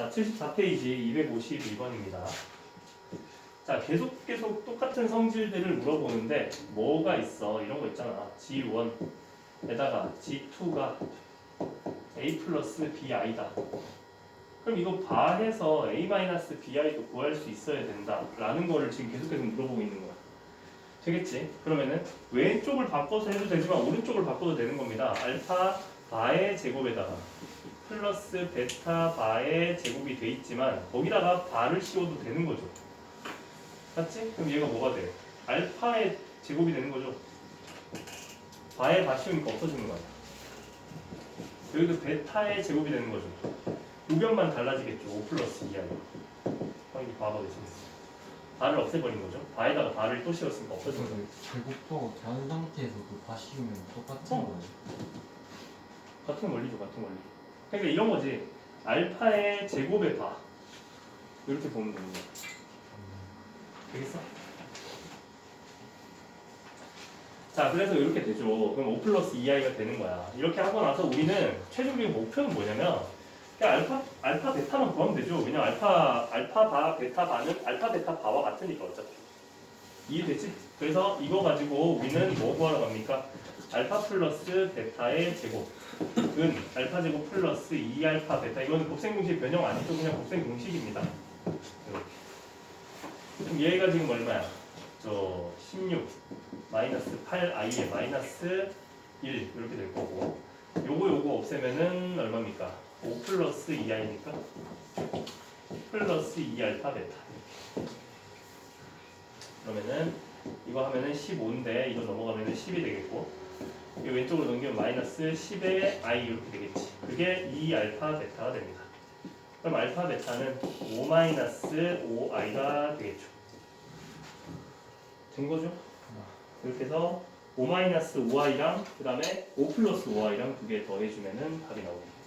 자, 74페이지 252번입니다. 자, 계속 계속 똑같은 성질들을 물어보는데 뭐가 있어? 이런 거 있잖아. G1에다가 G2가 A 플러스 BI다. 그럼 이거 바해서 A-BI도 구할 수 있어야 된다. 라는 거를 지금 계속해서 물어보고 있는 거야. 되겠지? 그러면은 왼쪽을 바꿔서 해도 되지만 오른쪽을 바꿔도 되는 겁니다. 알파 바의 제곱에다가 플러스 베타 바의 제곱이 돼 있지만 거기다가 바를 씌워도 되는 거죠. 맞지? 그럼 얘가 뭐가 돼? 알파의 제곱이 되는 거죠. 바에 바 씌우니까 없어지는 거야. 여기도 베타의 제곱이 되는 거죠. 우변만 달라지겠죠. 5 플러스 2i. 여기 바가 되시겠어. 바를 없애버린 거죠. 바에다가 바를 또 씌웠으니까 없어진 거죠. 제곱도 단 상태에서 그 바시우면 똑같은 어. 거예요. 같은 원리죠, 같은 원리. 그러니까 이런 거지. 알파의 제곱의 바. 이렇게 보면 되는 거야. 되겠어? 자, 그래서 이렇게 되죠. 그럼 5 플러스 2i가 되는 거야. 이렇게 하고 나서 우리는 최종적인 목표는 뭐냐면 그냥 알파, 알파 베타만 구하면 되죠. 왜냐면 알파, 알파 바, 베타 바는 알파 베타 바와 같으니까 어차피. 이해되지? 그래서 이거 가지고 우리는 뭐 구하러 갑니까? 알파 플러스 베타의 제곱. 은 알파 제곱 플러스 2알파 베타. 이거는 곱셈 공식 변형 아니죠. 그냥 곱셈 공식입니다. 그럼 얘가 지금 얼마야? 저 16 마이너스 8i에 마이너스 1 이렇게 될 거고 요거 요거 없애면은 얼마입니까? 5 플러스 2i니까 플러스 2알파 베타 그러면은 이거 하면은 15인데 이거 넘어가면은 10이 되겠고 이 왼쪽으로 넘기면 마이너스 10의 i 이렇게 되겠지 그게 2 알파 베타가 됩니다 그럼 알파 베타는 5 마이너스 5i가 되겠죠 된 거죠? 이렇게 해서 5 마이너스 5i랑 그 다음에 5 플러스 5i랑 두 개 더해주면은 답이 나옵니다.